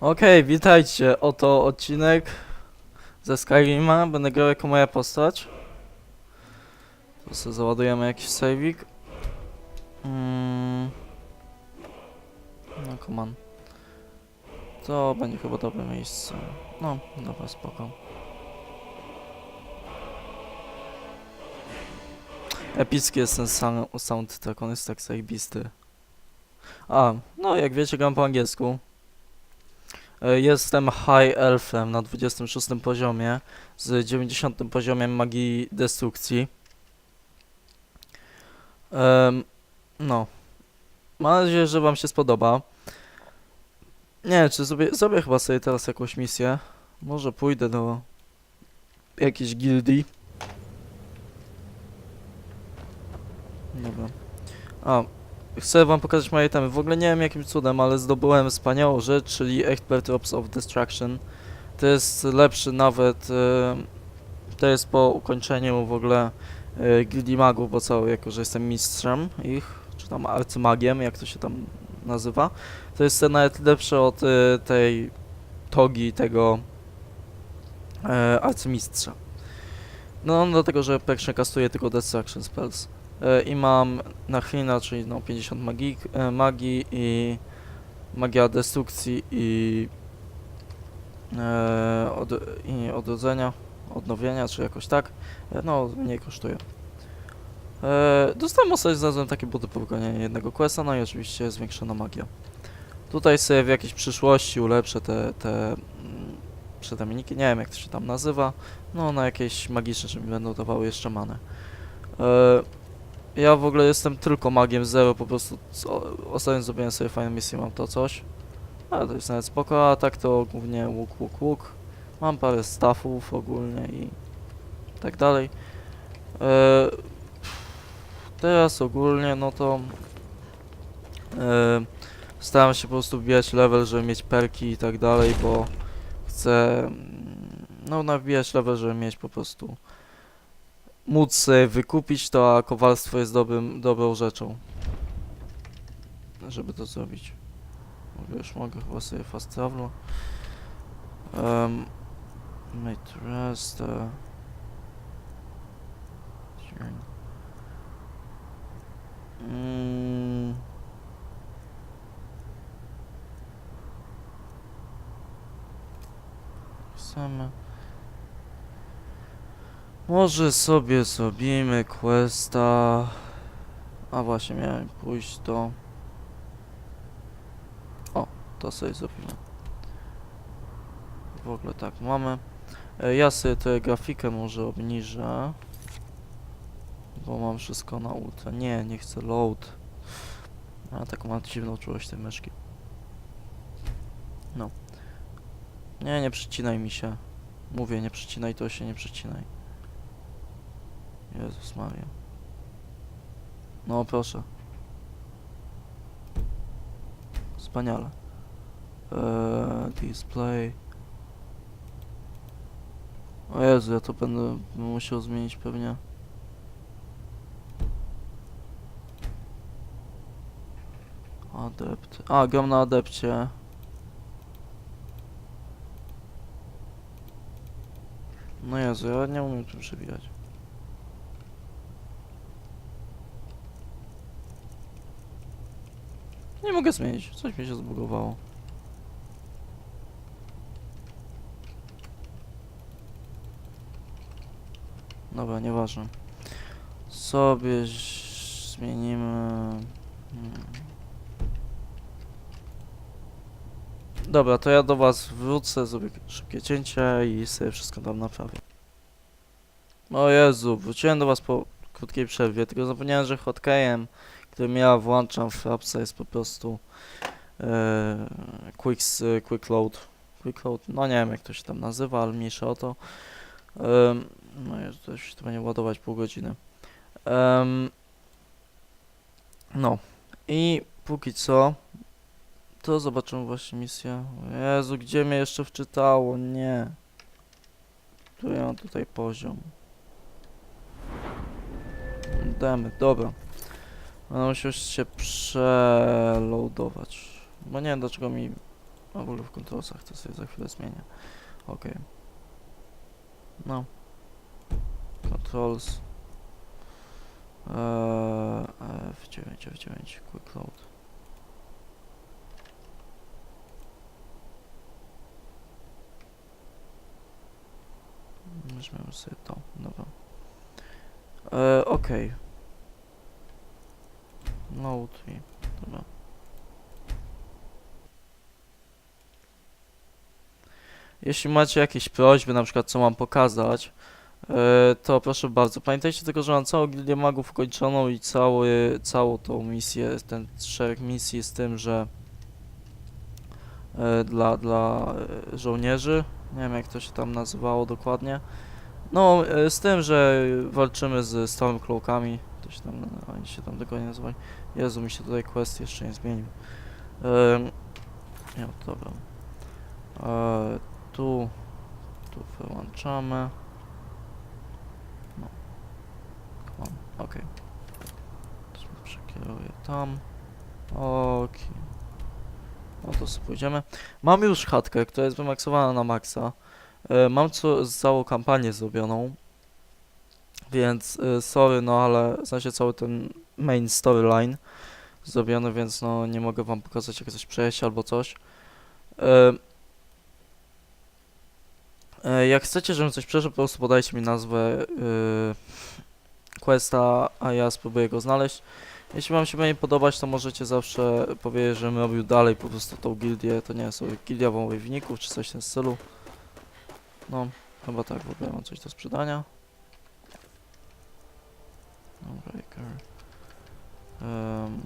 Okej, witajcie. Oto odcinek ze Skyrima. Będę grał jako moja postać. Tu sobie załadujemy jakiś saveik. Mm. No, command. To będzie chyba dobre miejsce. No, dobra, spoko. Epicki jest ten sam soundtrack, on jest tak zajebisty. A, no jak wiecie, gram po angielsku. E, Jestem High Elfem na 26 poziomie z 90 poziomem magii destrukcji. Em, no. Mam nadzieję, że wam się spodoba. Nie wiem, czy zrobię, zrobię chyba sobie teraz jakąś misję. Może pójdę do jakiejś gildii. Dobra. A, chcę wam pokazać moje itemy. W ogóle nie wiem jakim cudem, ale zdobyłem wspaniałą rzecz, czyli Expert Drops of Destruction. To jest lepszy nawet, e, to jest po ukończeniu w ogóle Gildii Magów, bo co, jako że jestem mistrzem ich, czy tam arcymagiem, jak to się tam nazywa, to jest nawet lepsze od e, tej togi tego e, arcymistrza. No, dlatego, że pierwsze kastuje tylko Destruction Spells. E, I mam na Chlina, czyli no 50 magii, e, magii i magia destrukcji i, e, od, i odrodzenia, odnowienia, czy jakoś tak. E, no, mniej kosztuje. E, dostałem ostatnio znalazłem takie buty po wykonaniu jednego questa, no i oczywiście zwiększona magia. Tutaj sobie w jakiejś przyszłości ulepszę te, te mm, przedamienniki, nie wiem jak to się tam nazywa, no na jakieś magiczne, że mi będą dawały jeszcze manę. E, ja w ogóle jestem tylko magiem zero, po prostu ostatnio zrobiłem sobie fajną misję, mam to coś. Ale to jest nawet spoko, a tak to głównie łuk, łuk, łuk. Mam parę staffów ogólnie i tak dalej. E, teraz ogólnie no to e, staram się po prostu wbijać level, żeby mieć perki i tak dalej, bo chcę mm, no nabijać level, żeby mieć po prostu móc sobie wykupić to, a kowalstwo jest dobrym, dobrą rzeczą. Żeby to zrobić. Wiesz, mogę chyba sobie fast travel. Um, mate rest. Uh. Mm. Może sobie zrobimy questa. A właśnie, miałem pójść do... O, to sobie zrobimy. W ogóle tak, mamy. E, Ja sobie tę grafikę może obniżę. Bo mam wszystko na ultra. Nie, nie chcę load. A taką mam dziwną czułość tej myszki. No. Nie, nie przycinaj mi się. Mówię, nie przycinaj, to się nie przycinaj. Jezus Maria. No proszę. Wspaniale. Eee, display. O Jezu, ja to będę musiał zmienić pewnie. Adept. A, gram na adepcie. No Jezu, ja nie umiem tu przewijać. Nie mogę zmienić, coś mi się zbugowało. Dobra, nieważne. Sobie zmienimy... Hmm. Dobra, to ja do was wrócę, zrobię szybkie cięcie i sobie wszystko tam naprawię. O Jezu, wróciłem do was po krótkiej przerwie, tylko zapomniałem, że hotkejem którym ja włączam w apce jest po prostu e, quick, quick load. Quick load, no nie wiem jak to się tam nazywa, ale mniejsza o to. Em, no jest to się to będzie ładować pół godziny. Em, no i póki co to zobaczymy właśnie misję. Jezu, gdzie mnie jeszcze wczytało? Nie. Tu ja mam tutaj poziom. Damy, dobra. Będę musiał się przeloadować. Bo nie wiem dlaczego mi... A w ogóle w kontrolsach to sobie za chwilę zmienię. Okej. No. Controls. Eee, F9, F9, Quick Load. Weźmiemy sobie to, dobra. Eee, okej. Load i, dobra. Jeśli macie jakieś prośby, na przykład co mam pokazać, e, to proszę bardzo. Pamiętajcie tylko, że mam całą gildię magów ukończoną i cały, całą tą misję, ten szereg misji z tym, że e, dla, dla e, żołnierzy, nie wiem jak to się tam nazywało dokładnie, no z tym, że walczymy z Stormcloakami, to się tam, oni się tam dokładnie nazywają. Jezu, mi się tutaj quest jeszcze nie zmienił. Ehm, ja, dobra. Eee, tu, tu wyłączamy. No. Come on. Przekieruję tam. Okej. No to sobie pójdziemy. Mam już chatkę, która jest wymaksowana na maksa. E, mam co, całą kampanię zrobioną. Więc e, sorry, no ale w sensie cały ten main storyline zrobiony, więc no nie mogę wam pokazać jak coś przejść albo coś. E, E, Jak chcecie, żebym coś przeszedł, po prostu podajcie mi nazwę questa, a ja spróbuję go znaleźć. Jeśli wam się będzie podobać, to możecie zawsze powiedzieć, żebym robił dalej po prostu tą gildię. To nie jest sobie gildia wojowników czy coś w tym stylu. No, chyba tak, w ogóle mam coś do sprzedania. Breaker. Mm,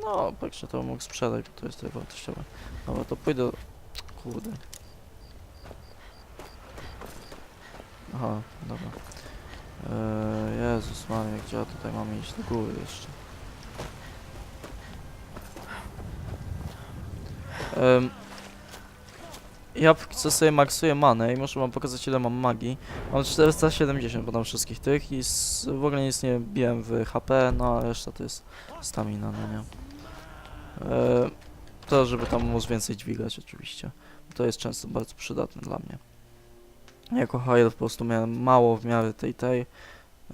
no, także to mógł sprzedać, bo to jest tutaj wartościowe. Dobra, to pójdę... Kurde. Aha, dobra. Eee, Jezus Maria, gdzie ja tutaj mamy iść do góry jeszcze? Em, ja co sobie maksuję manę i muszę wam pokazać ile mam magii. Mam 470 podam wszystkich tych i s- w ogóle nic nie biłem w HP, no a reszta to jest stamina, no nie. Eee, to żeby tam móc więcej dźwigać oczywiście. To jest często bardzo przydatne dla mnie. Jako Hire po prostu miałem mało w miarę tej tej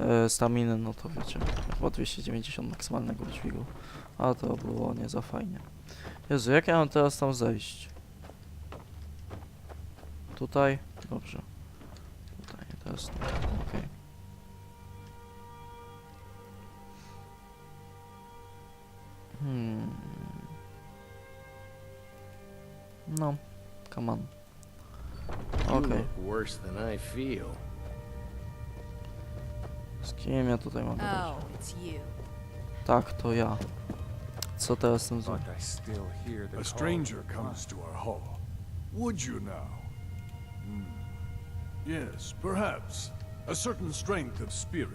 e, staminy, no to wiecie, chyba 290 maksymalnego dźwigu. A to było nie za fajnie. Jezu, jak ja mam teraz tam zejść? Tutaj? Dobrze. Tutaj, teraz tu. Okej. Hmm. No, come on. Feel. Z kim ja tutaj mam gadać? Oh. Tak, to ja. Co teraz z tym zrobić? A stranger comes to our hall. Would you now? Hmm. Yes, perhaps. A certain strength of spirit.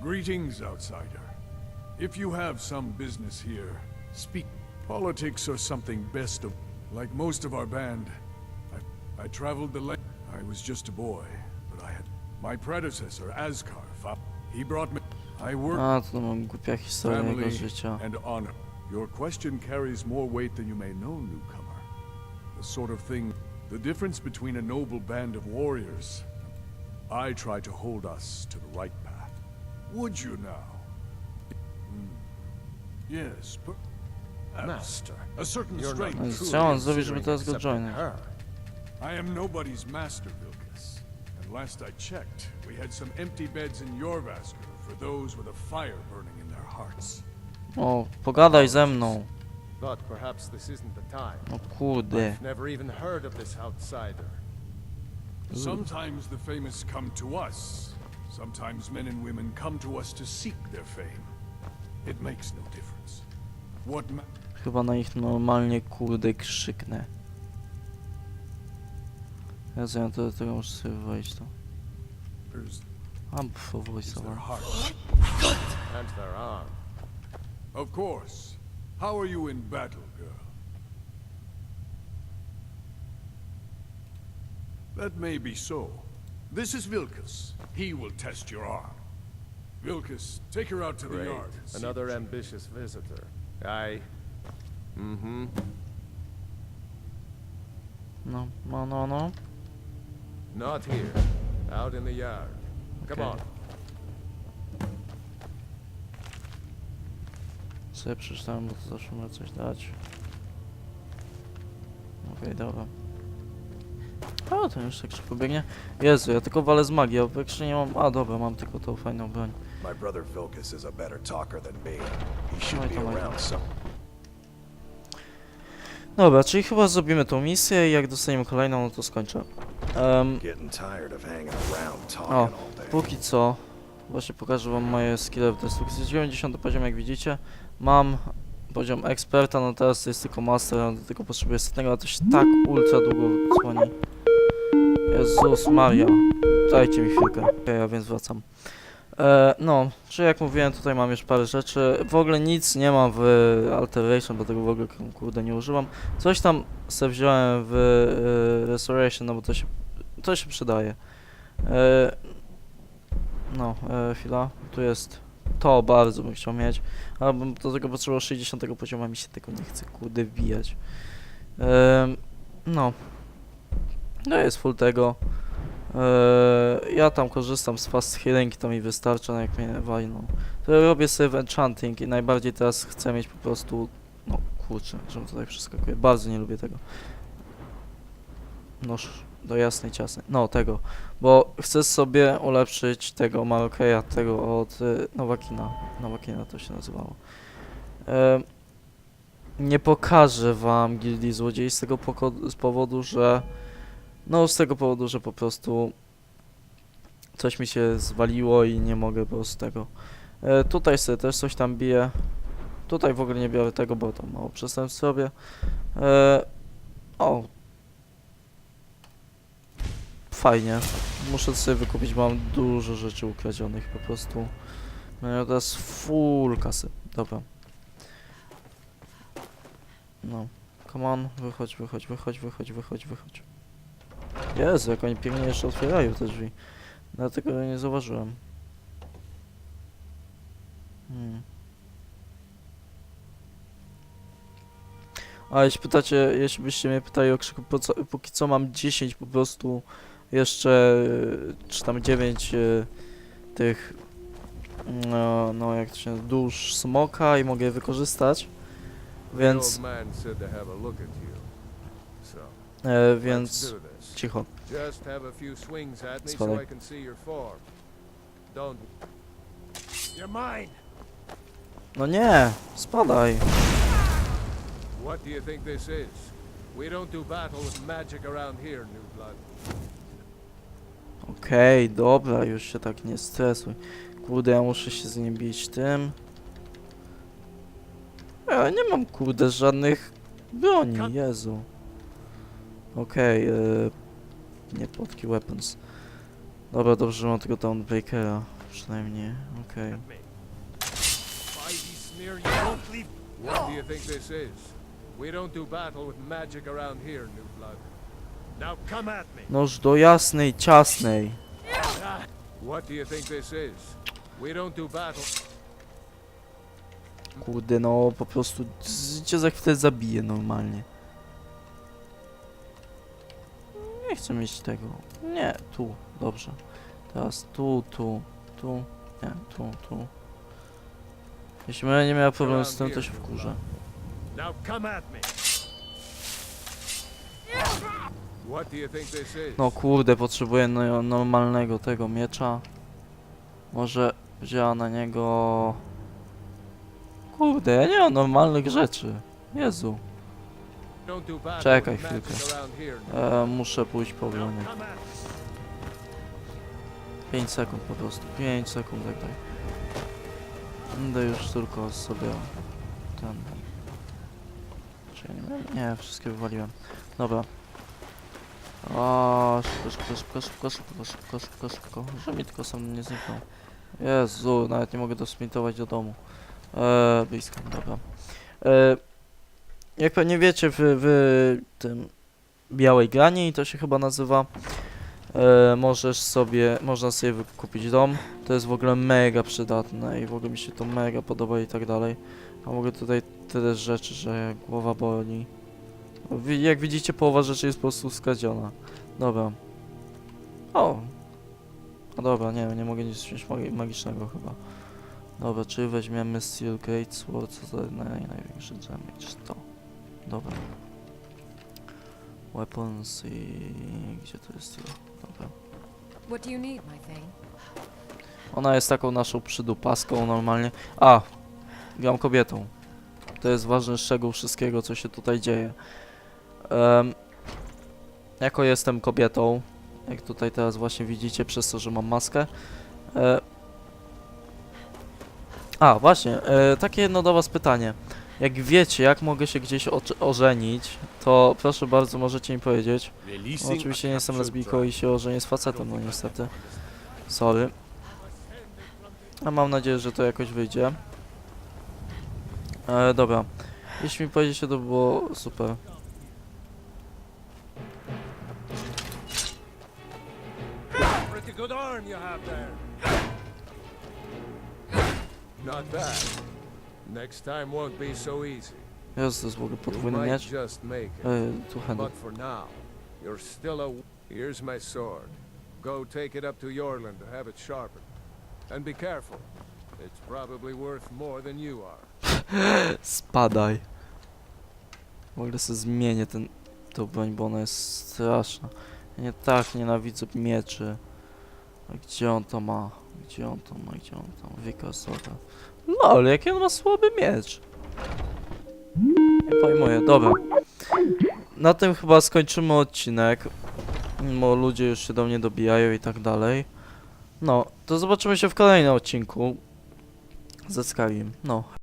Greetings, outsider. If you have some business here, speak. Politics or something best of. Like most of our band, I, I traveled the land. I was just a boy, but I had my predecessor, Askar. fo- He brought me. I worked. A, to mam głupia historia jego family życia. and honor. Your question carries more weight than you may know, newcomer. The sort of thing, the difference between a noble band of warriors. I try to hold us to the right path. Would you now? Hmm. Yes, but. Master, A certain you're strength. not No, truly co on zrobi, żeby teraz go joinąć? I am nobody's master, Vilkas. And last I checked, we had some empty beds in Jorvaskr for those with a fire burning in their hearts. O, pogadaj ze mną. But perhaps this isn't the time. O kurde. I've never even heard of this outsider. Sometimes the famous come to us. Sometimes men and women come to us to seek their fame. It makes no difference. What ma- Chyba na ich normalnie kurde krzyknę. Jezu, ja do tego muszę sobie wejść to. matters A, pff, is voice their And their arm. Of course. How are you in battle, girl? That may be so. This is Vilkas. He will test your arm. Vilkas, take her out to the yard. and Another what she- ambitious visitor. I... Mm-hmm. No, no, no. no. Not here. Out in the yard. Come on. Sobie przeczytałem, bo to zawsze może coś dać. Okej, dobra. O, to już tak szybko biegnie. Jezu, ja tylko walę z magii, a w ekstrze nie mam... A, dobra, mam tylko tą fajną broń. My brother Vilcus is a better talker than me. He should be around some. Dobra, czyli chyba zrobimy tą misję i jak dostaniemy kolejną, no to skończę. Talking O, póki co, właśnie pokażę wam moje skille w destrukcji. 90 poziom, jak widzicie. Mam poziom eksperta, no teraz jest tylko master, do tego potrzebuję setnego, a to się tak ultra długo dzwoni. Jezus Maria, dajcie mi chwilkę. Okej, ja więc wracam. E, no, czyli jak mówiłem, tutaj mam już parę rzeczy. W ogóle nic nie mam w Alteration, bo tego w ogóle kurde nie używam. Coś tam sobie wziąłem w e, Restoration, no bo to się, to się przydaje. E, no, e, chwila. Tu jest to, bardzo bym chciał mieć. Ale bym do tego potrzebował 60 poziomu, a mi się tego nie chce, kurde, wbijać. Em, no. No jest full tego. E, ja tam korzystam z fast healing, to mi wystarcza, no jak mnie wali, no. To robię sobie w enchanting i najbardziej teraz chcę mieć po prostu, no kurczę, mi to tak przeskakuje. Bardzo nie lubię tego. Noż do jasnej ciasnej. No, tego. Bo chcę sobie ulepszyć tego Marokeja, tego od y, Nowakina. Nowakina to się nazywało. Em, nie pokażę wam Gildii Złodziei z tego z powodu, że... No, z tego powodu, że po prostu coś mi się zwaliło i nie mogę po prostu tego. E, tutaj sobie też coś tam biję. Tutaj w ogóle nie biorę tego, bo tam mało przestępstw robię. E, o, fajnie. Muszę sobie wykupić, mam dużo rzeczy ukradzionych po prostu. No teraz full kasy. Dobra. No. Come on, wychodź, wychodź, wychodź, wychodź, wychodź, wychodź. Jezu, jak oni pięknie jeszcze otwierają te drzwi. Dlatego nie zauważyłem. Hmm. A jeśli pytacie, jeśli byście mnie pytali o krzyku, po co, póki co mam 10 po prostu jeszcze y, czy tam 9 y, tych no, no jak to się dusz smoka i mogę je wykorzystać. Więc e, więc cicho. Spadaj. No nie, spadaj. What do you think this is? We don't do battle with magic around here, new blood. Okej, dobra, już się tak nie stresuj. Kurde, ja muszę się z nim bić tym. Ja nie mam kurde żadnych broni, Jezu. Okej, okay, nie potki weapons. Dobra, dobrze, że mam tego Dawnbreakera, przynajmniej, okej. Leave. What do you think this is? We don't do battle with magic around here, New Blood. Noż do jasnej, ciasnej. Kurde, no po prostu cię za chwilę zabiję normalnie. Nie chcę mieć tego. Nie, tu, dobrze. Teraz tu, tu, tu, nie, tu, tu. Jeśli będę nie miała problemu z tym, to się wkurzę. Now come at me. No kurde, potrzebuję no, normalnego tego miecza. Może wzięła na niego... Kurde, ja nie mam normalnych rzeczy. Jezu. Czekaj chwilkę. E, muszę pójść po bronię. come at me. 5 sekund po prostu, 5 sekund tak daj. Będę już tylko sobie ten... Czy ja nie miałem? Nie, wszystkie wywaliłem. Dobra. O, szybko, szybko, szybko, szybko, szybko, szybko, szybko. Że mi tylko sam nie zniknął. Jezu, nawet nie mogę dosprintować do domu. Eee, blisko, dobra. Eee, jak pewnie wiecie, w, w tym białej grani, to się chyba nazywa, eee, możesz sobie, można sobie kupić dom. To jest w ogóle mega przydatne i w ogóle mi się to mega podoba i tak dalej. A mogę tutaj tyle rzeczy, że głowa boli. Jak widzicie, połowa rzeczy jest po prostu skradziona. Dobra. O! No dobra, nie, nie mogę nic wziąć magi- magicznego chyba. Dobra, czy weźmiemy Steel Gate Sword, co za naj, największy damage? To. Dobra. Weapons i... gdzie to jest? Dobra. What do you need, my thing? Ona jest taką naszą przydupaską normalnie. A! Gram kobietą. To jest ważny szczegół wszystkiego, co się tutaj dzieje. Em, jako jestem kobietą, jak tutaj teraz właśnie widzicie, przez to, że mam maskę. E, a, właśnie, e, takie jedno do was pytanie. Jak wiecie, jak mogę się gdzieś ożenić, to proszę bardzo, możecie mi powiedzieć. No, oczywiście nie jestem lesbijką i się ożenię z facetem, no niestety. Sorry. A mam nadzieję, że to jakoś wyjdzie. E, dobra. Jeśli mi powiedziecie, to by było super. Good arm you have there. Not bad. Next time won't be so easy. Jest to jest w ogóle podwójny miecz. E. But for now, you're still a. Here's my sword. Go take it up to Yorland to have it sharpened. And be careful. It's probably worth more than you are. Spadaj. W ogóle sobie zmienię ten, tą broń, bo ona jest straszna. Ja nie tak nienawidzę mieczy. Gdzie on to ma? Gdzie on to ma? Gdzie on to ma? Wikasora. Lol, jaki on ma słaby miecz. Nie pojmuję, dobra. Na tym chyba skończymy odcinek. Bo ludzie już się do mnie dobijają i tak dalej. No, to zobaczymy się w kolejnym odcinku. Ze Skyrim. No,